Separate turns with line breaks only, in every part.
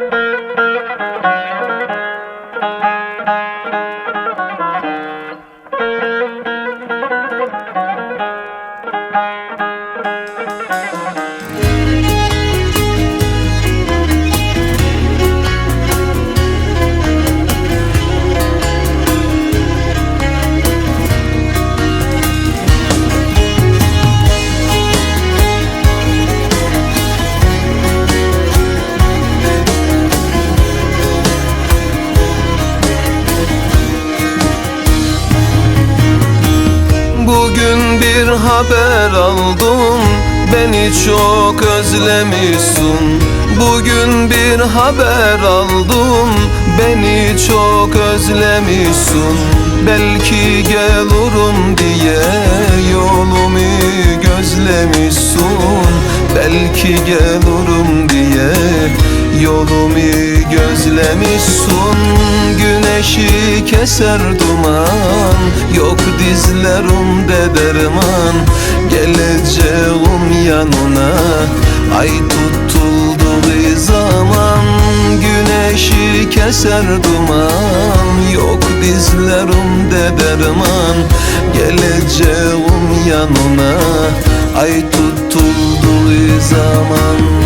Bugün haber aldım Beni çok özlemişsin. Bugün bir haber aldım Beni çok özlemişsin. Belki gelirim diye Yolumu gözlemişsin. Belki gelirim diye Yolumu gözlemişsin. Güneşi keser duman Yok dizlerimde derman Geleceğim yanına. Ay tutulduğu zaman Güneşi keser duman. Yok dizlerimde derman Geleceğim yanına. Ay tutulduğu zaman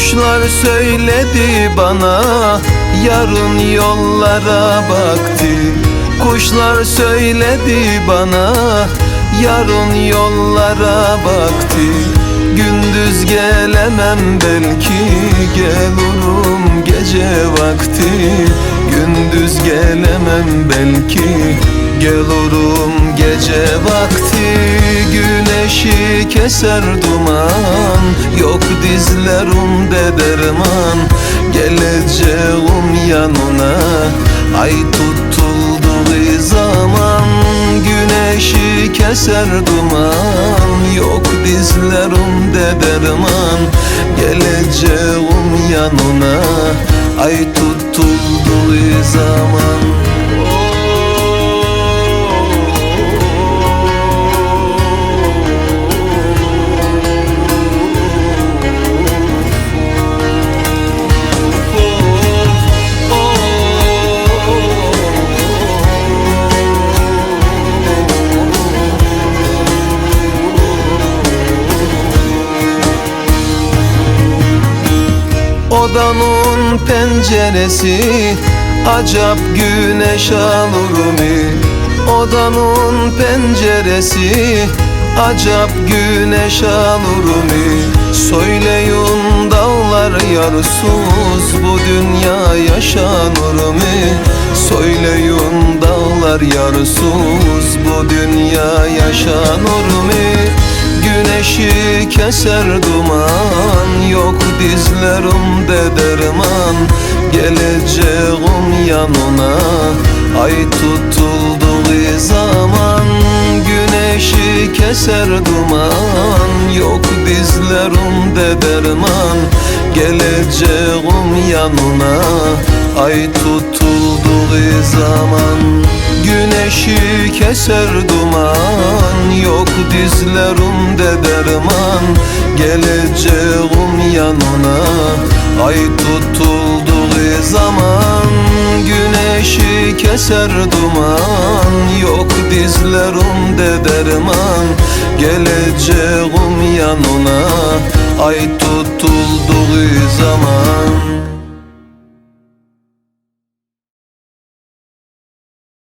Kuşlar söyledi bana Yarın yollara baktı. Kuşlar söyledi bana Yarın yollara baktı. Gündüz gelemem belki Gelirim gece vakti. Gündüz gelemem belki Gelirim gece vakti Güneşi keser duman. Yok dizlerimde derman Geleceğim yanına. Ay tutulduğu zaman Güneşi keser duman. Yok dizlerimde derman Geleceğim yanına. Ay tutulduğu zaman Odanın penceresi Acap güneş alır mı? Odanın penceresi Acap güneş alır mı? Söyleyin dağlar yarsız Bu dünya yaşanır mı? Söyleyin dağlar yarsız Bu dünya yaşanır mı? Güneşi keser duman. Yok dizlerimde derman. Geleceğim yanına. Ay tutulduğu zaman. Güneşi keser duman. Yok dizlerimde derman. Geleceğim yanına. Ay tutulduğu zaman Güneşi keser duman. Yok dizlerimde derman Geleceğim yanına. Ay tutulduğu zaman Güneşi keser duman. Yok dizlerimde derman Geleceğim yanına. Ay tutulduğu zaman